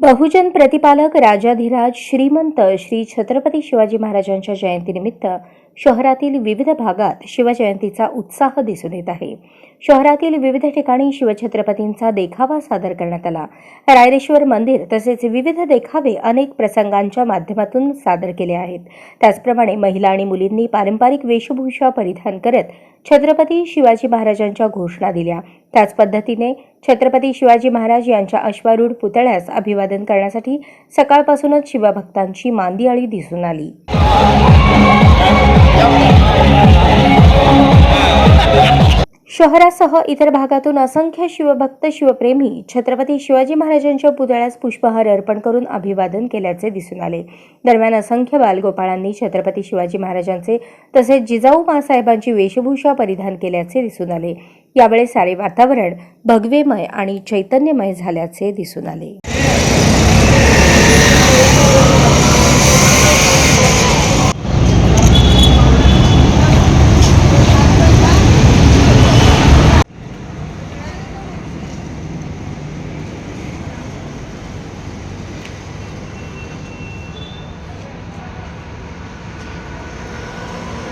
बहुजन प्रतिपालक राजाधिराज श्रीमंत श्री छत्रपती शिवाजी महाराजांच्या जयंतीनिमित्त शहरातील विविध भागात शिवजयंतीचा उत्साह दिसून येत आहे. शहरातील विविध ठिकाणी शिवछत्रपतींचा देखावा सादर करण्यात आला. रायरेश्वर मंदिर तसेच विविध देखावे अनेक प्रसंगांच्या माध्यमातून सादर केले आहेत. त्याचप्रमाणे महिला आणि मुलींनी पारंपरिक वेशभूषा परिधान करत छत्रपती शिवाजी महाराजांच्या घोषणा दिल्या. त्याच पद्धतीने छत्रपती शिवाजी महाराज यांच्या अश्वारूढ पुतळ्यास अभिवादन करण्यासाठी सकाळपासूनच शिवभक्तांची मांदी अळी दिसून आली. शहरासह इतर भागातून असंख्य शिवभक्त शिवप्रेमी छत्रपती शिवाजी महाराजांच्या पुतळ्यास पुष्पहार अर्पण करून अभिवादन केल्याचे दिसून आले. दरम्यान असंख्य बालगोपाळांनी छत्रपती शिवाजी महाराजांचे तसेच जिजाऊ मासाहेबांची वेशभूषा परिधान केल्याचे दिसून आले. यावेळी सारे वातावरण भगवेमय आणि चैतन्यमय झाल्याचे दिसून आले.